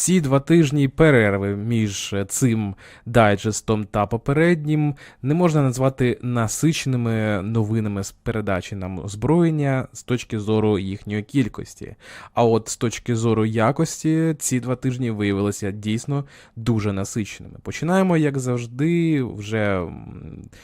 Ці два тижні перерви між цим дайджестом та попереднім не можна назвати насиченими новинами з передачі нам озброєння з точки зору їхньої кількості. А от з точки зору якості, ці два тижні виявилися дійсно дуже насиченими. Починаємо, як завжди, вже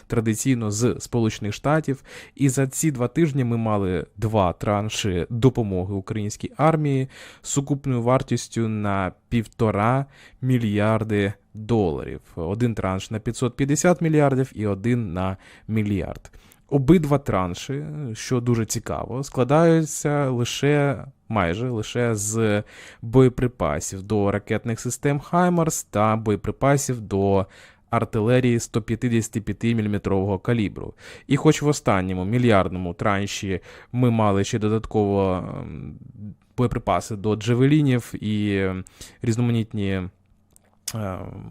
традиційно з Сполучених Штатів. І за ці два тижні ми мали два транші допомоги українській армії з сукупною вартістю на півтора мільярди доларів. Один транш на 550 мільярдів і один на мільярд. Обидва транші, що дуже цікаво, складаються лише майже лише з боєприпасів до ракетних систем Хаймарс та боєприпасів до артилерії 155 мм калібру. І хоч в останньому мільярдному транші ми мали ще додатково ем, боєприпаси до джевелінів і різноманітні е,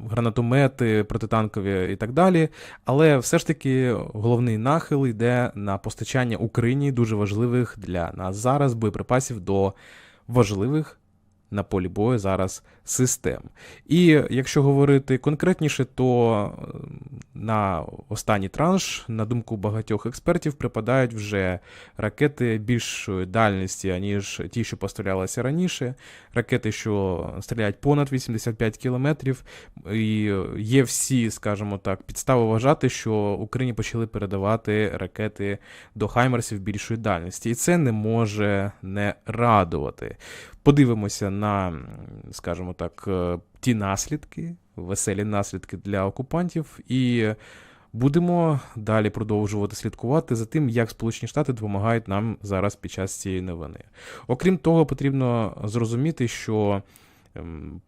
гранатомети, протитанкові і так далі. Але все ж таки головний нахил йде на постачання Україні дуже важливих для нас зараз боєприпасів до важливих на полі бою зараз систем. І якщо говорити конкретніше, то на останній транш, на думку багатьох експертів, припадають вже ракети більшої дальності, аніж ті, що поставлялися раніше. Ракети, що стріляють понад 85 кілометрів, і є всі, скажімо так, підстави вважати, що Україні почали передавати ракети до Хаймерсів більшої дальності, і це не може не радувати. Подивимося на, м, скажімо так, е, ті наслідки, веселі наслідки для окупантів, і будемо далі продовжувати слідкувати за тим, як Сполучені Штати допомагають нам зараз під час цієї новини. Окрім того, потрібно зрозуміти, що ем,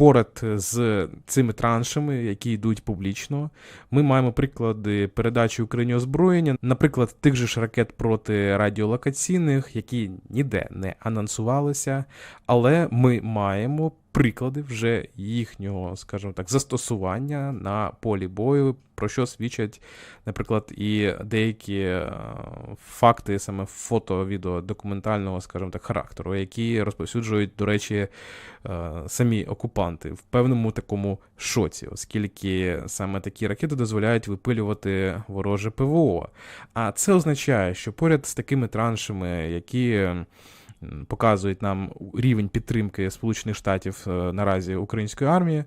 поряд з цими траншами, які йдуть публічно, ми маємо приклади передачі Україні озброєння, наприклад, тих же ж ракет проти радіолокаційних, які ніде не анонсувалися, але ми маємо приклади вже їхнього, скажімо так, застосування на полі бою, про що свідчать, наприклад, і деякі е, факти саме фото-відео документального, скажімо так, характеру, які розповсюджують, до речі, е, самі окупанти в певному такому шоці, оскільки саме такі ракети дозволяють випилювати вороже ПВО. А це означає, що поряд з такими траншами, які показують нам рівень підтримки Сполучених Штатів е, наразі української армії.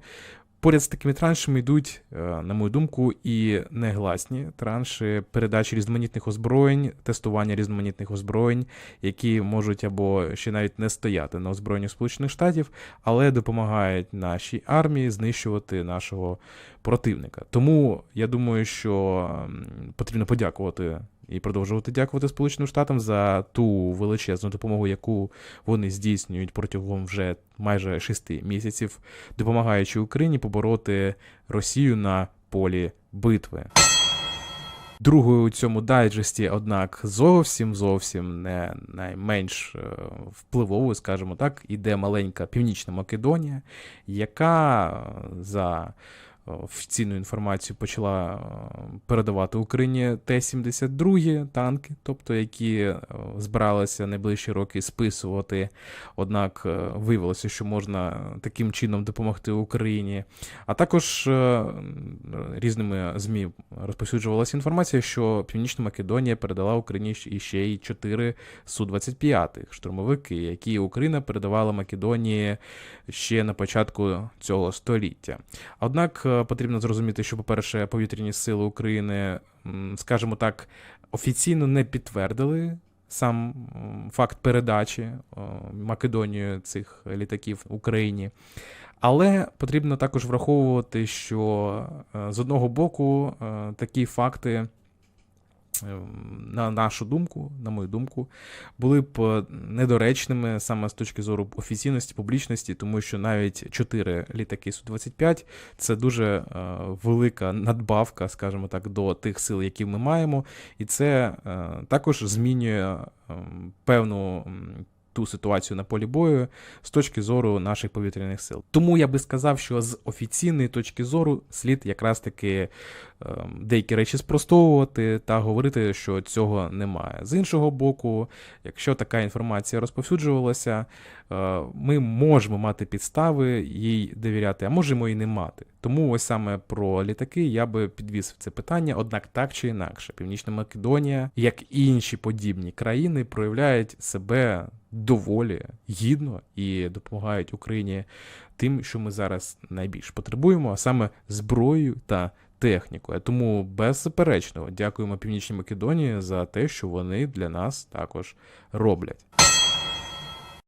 Поряд з такими траншами йдуть, е, на мою думку, і негласні транші передачі різноманітних озброєнь, тестування різноманітних озброєнь, які можуть або ще навіть не стояти на озброєнні Сполучених Штатів, але допомагають нашій армії знищувати нашого противника. Тому я думаю, що потрібно подякувати і продовжувати дякувати Сполученим Штатам за ту величезну допомогу, яку вони здійснюють протягом вже майже шести місяців, допомагаючи Україні побороти Росію на полі битви. Другою у цьому дайджесті, однак, зовсім зовсім не найменш е, впливовою, скажімо так, іде маленька Північна Македонія, яка е, за офіційною інформацією почала е, передавати Україні Т-72 танки, тобто які е, збиралися найближчі роки списувати. Однак е, виявилося, що можна таким чином допомогти Україні. А також різними ЗМІ розповсюджувалася інформація, що Північна Македонія передала Україні ще- й 4 Су-25 штурмовики, які Україна передавала Македонії ще на початку цього століття. Однак потрібно зрозуміти, що, по-перше, повітряні сили України, скажімо так, офіційно не підтвердили. Сам факт передачі е, Македонією цих літаків Україні. Але потрібно також враховувати, що е, з одного боку е, такі факти, е, на нашу думку, на мою думку, були б е, недоречними саме з точки зору офіційності, публічності, тому що навіть 4 літаки Су-25 це дуже е, велика надбавка, скажімо так, до тих сил, які ми маємо, і це е, також змінює е, певну. Ту ситуацію на полі бою з точки зору наших повітряних сил. Тому я би сказав, що з офіційної точки зору слід якраз таки ем, деякі речі спростовувати та говорити, що цього немає. З іншого боку, якщо така інформація розповсюджувалася, е, ми можемо мати підстави їй довіряти, а можемо і не мати. Тому ось саме про літаки я би підвісив це питання, однак так чи інакше, Північна Македонія, як і інші подібні країни, проявляють себе доволі гідно і допомагають Україні тим, що ми зараз найбільш потребуємо, а саме зброєю та технікою. Тому беззаперечно дякуємо Північній Македонії за те, що вони для нас також роблять.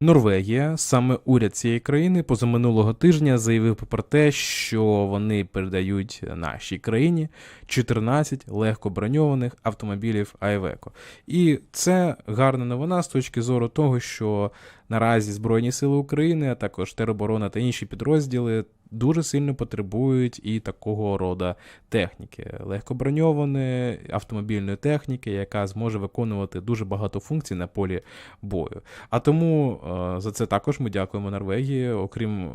Норвегія, саме уряд цієї країни, позаминулого тижня заявив про те, що вони передають нашій країні 14 легко броньованих автомобілів Айвеко. І це гарна новина з точки зору того, що наразі Збройні Сили України, а також тероборона та інші підрозділи дуже сильно потребують і такого роду техніки, легкоброньованої автомобільної техніки, яка зможе виконувати дуже багато функцій на полі бою. А тому е, за це також ми дякуємо Норвегії, окрім.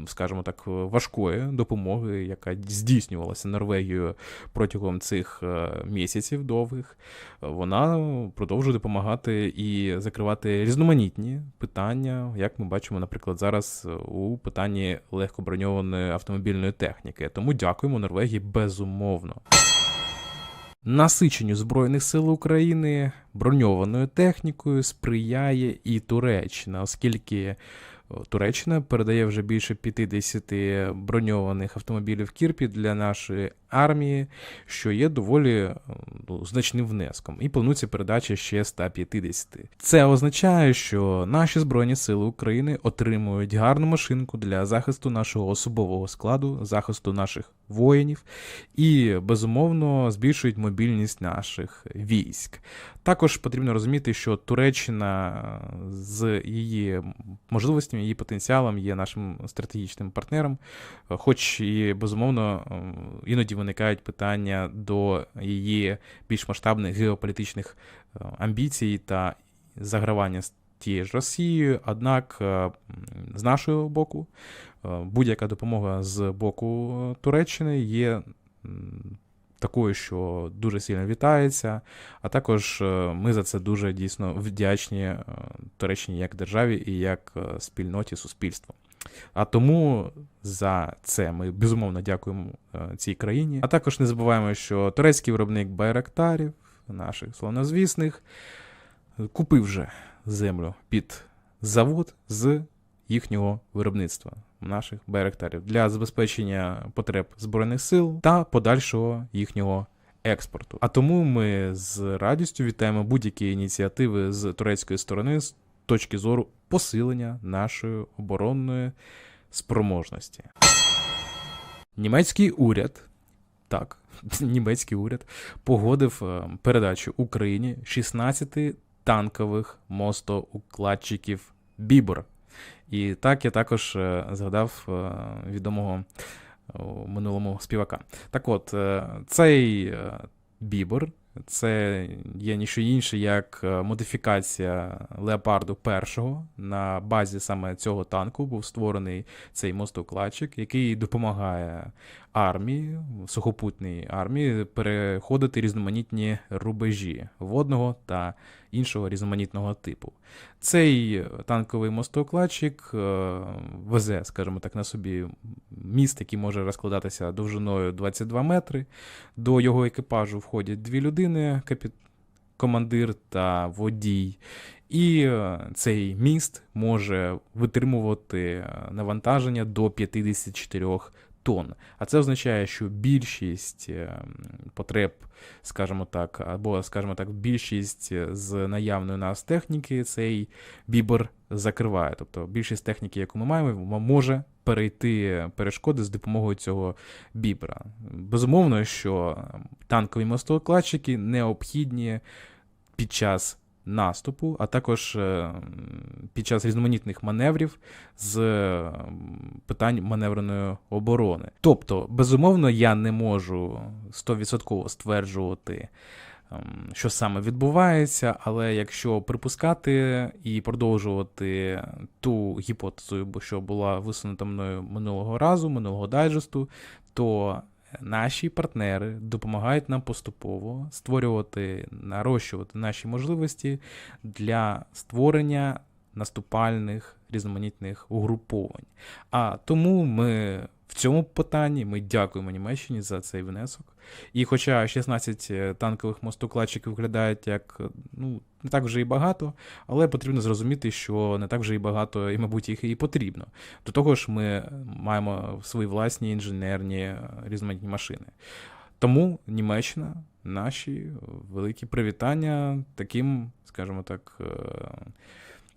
Е, Скажімо так, важкої допомоги, яка здійснювалася Норвегією протягом цих е, місяців довгих, вона продовжує допомагати і закривати різноманітні питання, як ми бачимо, наприклад, зараз у питанні легкоброньованої автомобільної техніки. Тому дякуємо Норвегії безумовно. Насиченню Збройних сил України броньованою технікою сприяє і Туреччина, оскільки Туреччина передає вже більше 50 броньованих автомобілів Кірпі для нашої армії, що є доволі ну, значним внеском, і планується передача ще 150. Це означає, що наші Збройні Сили України отримують гарну машинку для захисту нашого особового складу, захисту наших воїнів і, безумовно, збільшують мобільність наших військ. Також потрібно розуміти, що Туреччина з її можливостями, її потенціалом є нашим стратегічним партнером, е, хоч і безумовно е, іноді виникають питання до її більш масштабних геополітичних е, амбіцій та загравання з тією ж Росією. Однак, з нашого боку, будь-яка допомога з боку Туреччини є такою, що дуже сильно вітається. А також е, ми за це дуже дійсно вдячні е, Туреччині як державі і як е, спільноті суспільству. А тому за це ми безумовно дякуємо цій країні. А також не забуваємо, що турецький виробник байрактарів, наших славнозвісних, купив вже землю під завод з їхнього виробництва наших байрактарів для забезпечення потреб збройних сил та подальшого їхнього експорту. А тому ми з радістю вітаємо будь-які ініціативи з турецької сторони з точки зору посилення нашої оборонної спроможності. Німецький уряд, так, німецький уряд погодив е, передачу Україні 16 танкових мостоукладчиків Бібр. І так я також е, згадав е, відомого минулому співака. Так от, е, цей Бібр це є ніщо інше, як модифікація Леопарду першого. На базі саме цього танку був створений цей мостокладчик, який допомагає армії, сухопутній армії, переходити різноманітні рубежі водного та іншого різноманітного типу. Цей танковий мостокладчик е, везе, скажімо так, на собі міст, який може розкладатися довжиною 22 метри. До його екіпажу входять дві людини, капі... командир та водій. І е, цей міст може витримувати е, навантаження до 54 тонн. А це означає, що більшість е, потреб, скажімо так, або, скажімо так, більшість з наявної нас техніки цей бібер закриває. Тобто більшість техніки, яку ми маємо, може перейти перешкоди з допомогою цього бібера. Безумовно, що танкові мостокладчики необхідні під час наступу, а також е, під час різноманітних маневрів з е, питань маневреної оборони. Тобто, безумовно, я не можу 100% стверджувати, ем, що саме відбувається, але якщо припускати і продовжувати ту гіпотезу, що була висунута мною минулого разу, минулого дайджесту, то наші партнери допомагають нам поступово створювати, нарощувати наші можливості для створення наступальних різноманітних угруповань. А тому ми в цьому питанні ми дякуємо Німеччині за цей внесок. І хоча 16 танкових мостокладчиків виглядають як ну, не так вже і багато, але потрібно зрозуміти, що не так вже і багато, і, мабуть, їх і потрібно. До того ж, ми маємо свої власні інженерні е, різноманітні машини. Тому Німеччина, наші великі привітання таким, скажімо так, е,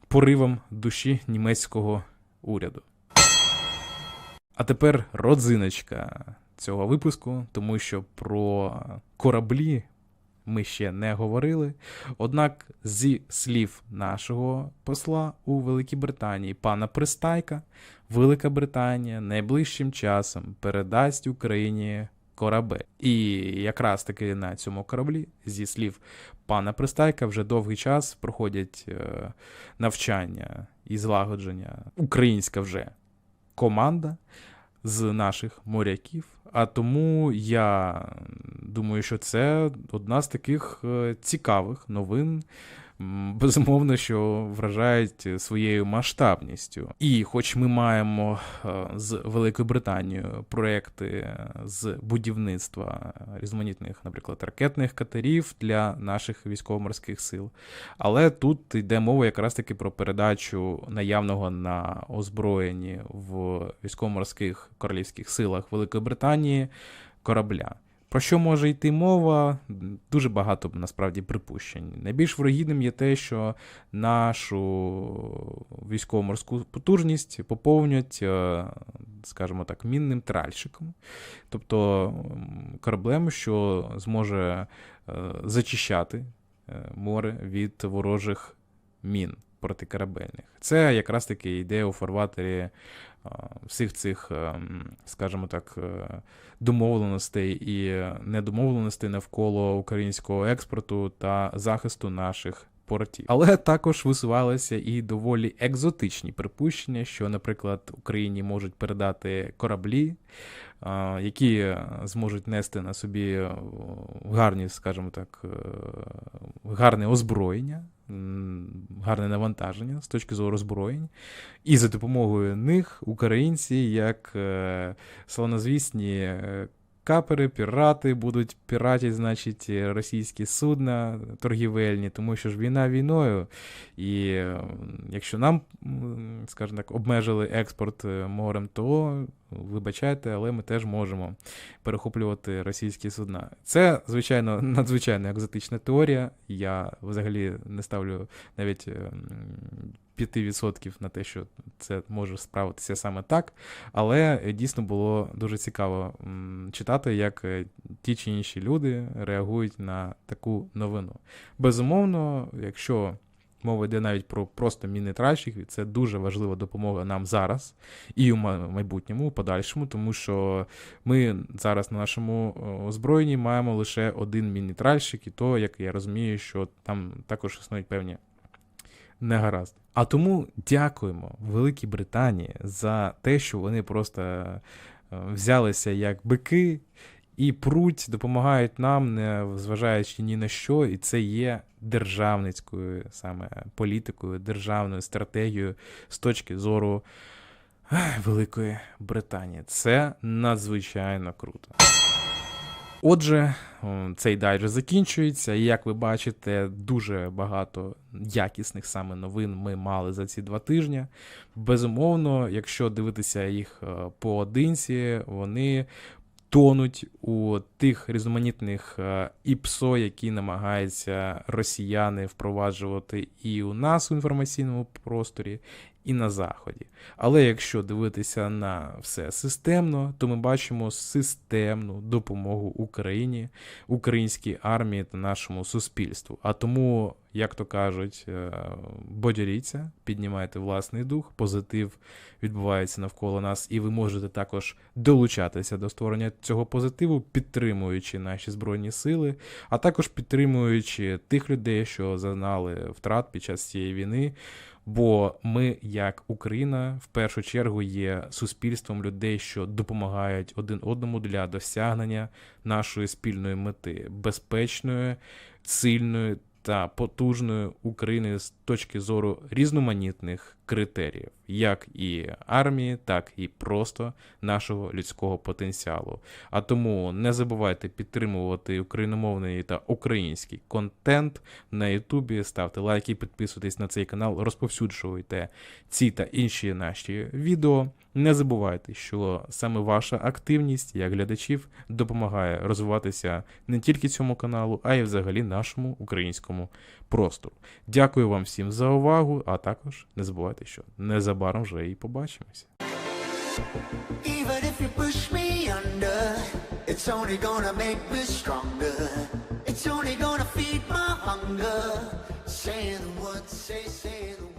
поривам душі німецького уряду. А тепер родзиночка цього випуску, тому що про кораблі ми ще не говорили. Однак, зі слів нашого посла у Великій Британії, пана Пристайка, Велика Британія найближчим часом передасть Україні корабель. І якраз таки на цьому кораблі, зі слів пана Пристайка, вже довгий час проходять е, навчання і злагодження українська вже команда з наших моряків. А тому я думаю, що це одна з таких е, цікавих новин. Безумовно, що вражають своєю масштабністю. І хоч ми маємо е, з Великою Британією проекти з будівництва різноманітних, наприклад, ракетних катерів для наших військово-морських сил, але тут йде мова якраз таки про передачу наявного на озброєнні в військово-морських королівських силах Великої Британії корабля. Про що може йти мова? Дуже багато насправді припущень. Найбільш вирогідним є те, що нашу військово-морську потужність поповнять, е, скажімо так, мінним тральщиком, тобто кораблем, що зможе е, зачищати е, море від ворожих мін протикорабельних. Це якраз таки йде у фарватері всіх цих, ем, скажімо так, е, домовленостей і недомовленостей навколо українського експорту та захисту наших портів. Але також висувалися і доволі екзотичні припущення, що, наприклад, Україні можуть передати кораблі, які зможуть нести на собі гарні, скажімо так, е, гарне озброєння. Гарне навантаження з точки зору озброєнь, і за допомогою них українці, як е, славнозвісні е, капери, пірати, будуть піратити, значить, е, російські судна торгівельні, тому що ж війна війною. І е, якщо нам, скажімо так, обмежили експорт е, морем, то вибачайте, але ми теж можемо перехоплювати російські судна. Це, звичайно, надзвичайно екзотична теорія. Я взагалі не ставлю навіть е, м, 5% на те, що це може справитися саме так. Але е, дійсно було дуже цікаво читати, як е, ті чи інші люди реагують на таку новину. Безумовно, якщо мова йде навіть про просто міни тральщиків, це дуже важлива допомога нам зараз і у майбутньому, у подальшому, тому що ми зараз на нашому озброєнні маємо лише один міні-тральщик, і то, як я розумію, що там також існують певні негаразди. А тому дякуємо Великій Британії за те, що вони просто е, взялися як бики і пруть, допомагають нам, не зважаючи ні на що, і це є державницькою саме політикою, державною стратегією з точки зору Великої Британії. Це надзвичайно круто. Отже, цей дайджест закінчується, і як ви бачите, дуже багато якісних саме новин ми мали за ці два тижні. Безумовно, якщо дивитися їх е, поодинці, вони тонуть у тих різноманітних е, ІПСО, які намагаються росіяни впроваджувати і у нас у інформаційному просторі, і на заході. Але якщо дивитися на все системно, то ми бачимо системну допомогу Україні, українській армії та нашому суспільству. А тому, як то кажуть, е, піднімайте власний дух, позитив відбувається навколо нас, і ви можете також долучатися до створення цього позитиву, підтримуючи наші збройні сили, а також підтримуючи тих людей, що зазнали втрат під час цієї війни. Бо ми, як Україна, в першу чергу є суспільством людей, що допомагають один одному для досягнення нашої спільної мети безпечної, сильної та потужної України з точки зору різноманітних критеріїв, як і армії, так і просто нашого людського потенціалу. А тому не забувайте підтримувати україномовний та український контент на Ютубі. Ставте лайки, підписуйтесь на цей канал, розповсюджуйте ці та інші наші відео. Не забувайте, що саме ваша активність як глядачів допомагає розвиватися не тільки цьому каналу, а й взагалі нашому українському простору. Дякую вам всім за увагу, а також не забувайте, що незабаром вже і побачимося. Even if you push me under, it's only gonna make me stronger. It's only gonna feed my hunger. Say the words, say, say the words.